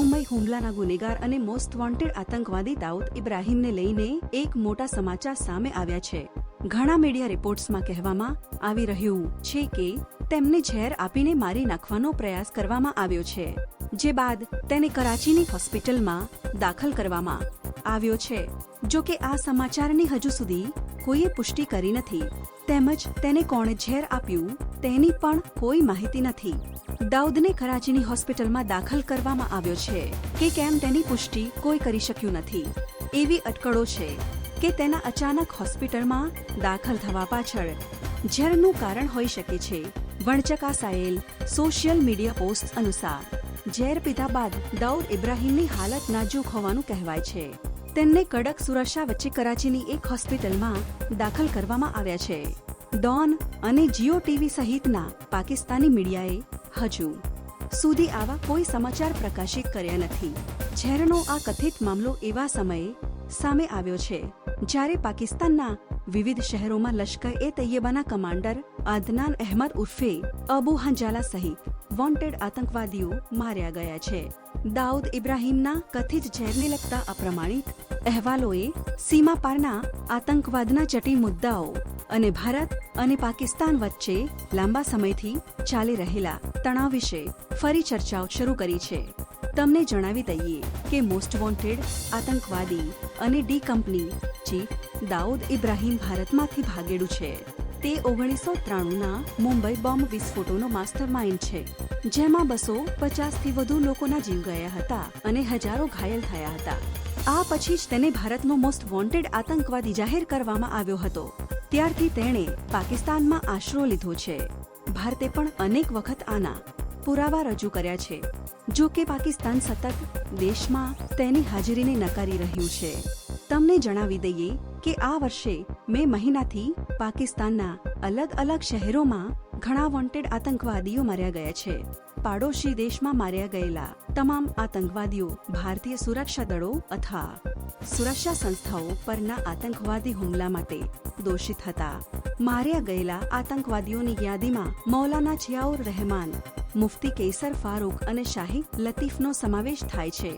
મુંબઈ હુમલાના ગુનેગાર અને મોસ્ટ વોન્ટેડ આતંકવાદી દાઉદ ઇબ્રાહીમને લઈને એક મોટા સમાચાર સામે આવ્યા છે. ઘણા મીડિયા રિપોર્ટ્સમાં કહેવામાં આવી રહ્યું છે કે તેમને ઝેર આપીને મારી નાખવાનો પ્રયાસ કરવામાં આવ્યો છે, જે બાદ તેને કરાચીની હોસ્પિટલમાં દાખલ કરવામાં આવ્યો છે. જો કે આ સમાચારની હજુ સુધી કોઈએ પુષ્ટિ કરી નથી, તેમજ તેને કોણે ઝેર આપ્યું, તેની પણ કોઈ માહિતી નથી. દાઉદને કરાચીની હોસ્પિટલમાં દાખલ કરવામાં આવ્યો છે કે કેમ તેની પુષ્ટિ કોઈ કરી શક્યું નથી. એવી અટકળો છે કે તેના અચાનક હોસ્પિટલમાં દાખલ થવા પાછળ ઝેરનું કારણ હોઈ શકે છે. વણચકાસાયેલ સોશિયલ મીડિયા પોસ્ટ અનુસાર, ઝેર પીધા બાદ દાઉદ ઇબ્રાહીમની હાલત નાજુક હોવાનું કહેવાય છે. તેમને કડક સુરક્ષા વચ્ચે કરાચીની એક હોસ્પિટલમાં દાખલ કરવામાં આવ્યા છે. ડોન અને જીઓ ટીવી સહિતના પાકિસ્તાની મીડિયાએ હજુ સુધી આવા કોઈ સમાચાર પ્રકાશિત કર્યા નથી. ઝેરનો આ કથિત મામલો એવા સમયે સામે આવ્યો છે, જ્યારે પાકિસ્તાનના વિવિધ શહેરોમાં લશ્કર એ તૈયબાના કમાન્ડર અદનાન અહેમદ ઉર્ફે અબુ હંજાલા સહિત વોન્ટેડ આતંકવાદીઓ માર્યા ગયા છે. દાઉદ ઇબ્રાહીમના કથિત ઝેરને લગતા અપ્રમાણિત અહેવાલોએ સીમા પારના આતંકવાદના જટિલ મુદ્દાઓ અને ભારત અને પાકિસ્તાન વચ્ચે લાંબા સમયથી ચાલી રહેલા તણાવ વિશે ફરી ચર્ચાઓ શરૂ કરી છે. તમને જણાવી દઈએ કે મોસ્ટ વોન્ટેડ આતંકવાદી અને D company chief Dawood Ibrahim ભારતમાંથી ભાગેડું છે. તે ઓગણીસો ત્રાણુંના મુંબઈ બોમ્બ વિસ્ફોટોનો માસ્ટર માઇન્ડ છે, જેમાં બસો પચાસથી વધુ લોકોના જીવ ગયા હતા અને હજારો ઘાયલ થયા હતા. આ પછી જ તેને ભારતનો મોસ્ટ વોન્ટેડ આતંકવાદી જાહેર કરવામાં આવ્યો હતો. ત્યારથી તેણે પાકિસ્તાનમાં આશરો લીધો છે. ભારતે પણ અનેક વખત આના પુરાવા રજૂ કર્યા છે. જો કે પાકિસ્તાન સતત દેશમાં તેની હાજરીને નકારી રહ્યું છે. તમને જણાવી દઈએ કે આ વર્ષે મે મહિનાથી પાકિસ્તાનના અલગ અલગ શહેરોમાં ઘણા વોન્ટેડ આતંકવાદીઓ માર્યા ગયા છે. પાડોશી દેશમાં માર્યા ગયેલા તમામ આતંકવાદીઓ ભારતીય સુરક્ષા દળો અથવા સુરક્ષા સંસ્થાઓ પરના આતંકવાદી હુમલા માટે દોષિત હતા. માર્યા ગયેલા આતંકવાદીઓની યાદીમાં મૌલાના જિયાઉર રહેમાન, મુફ્તી કેસર ફારૂક અને શાહી લતીફનો સમાવેશ થાય છે.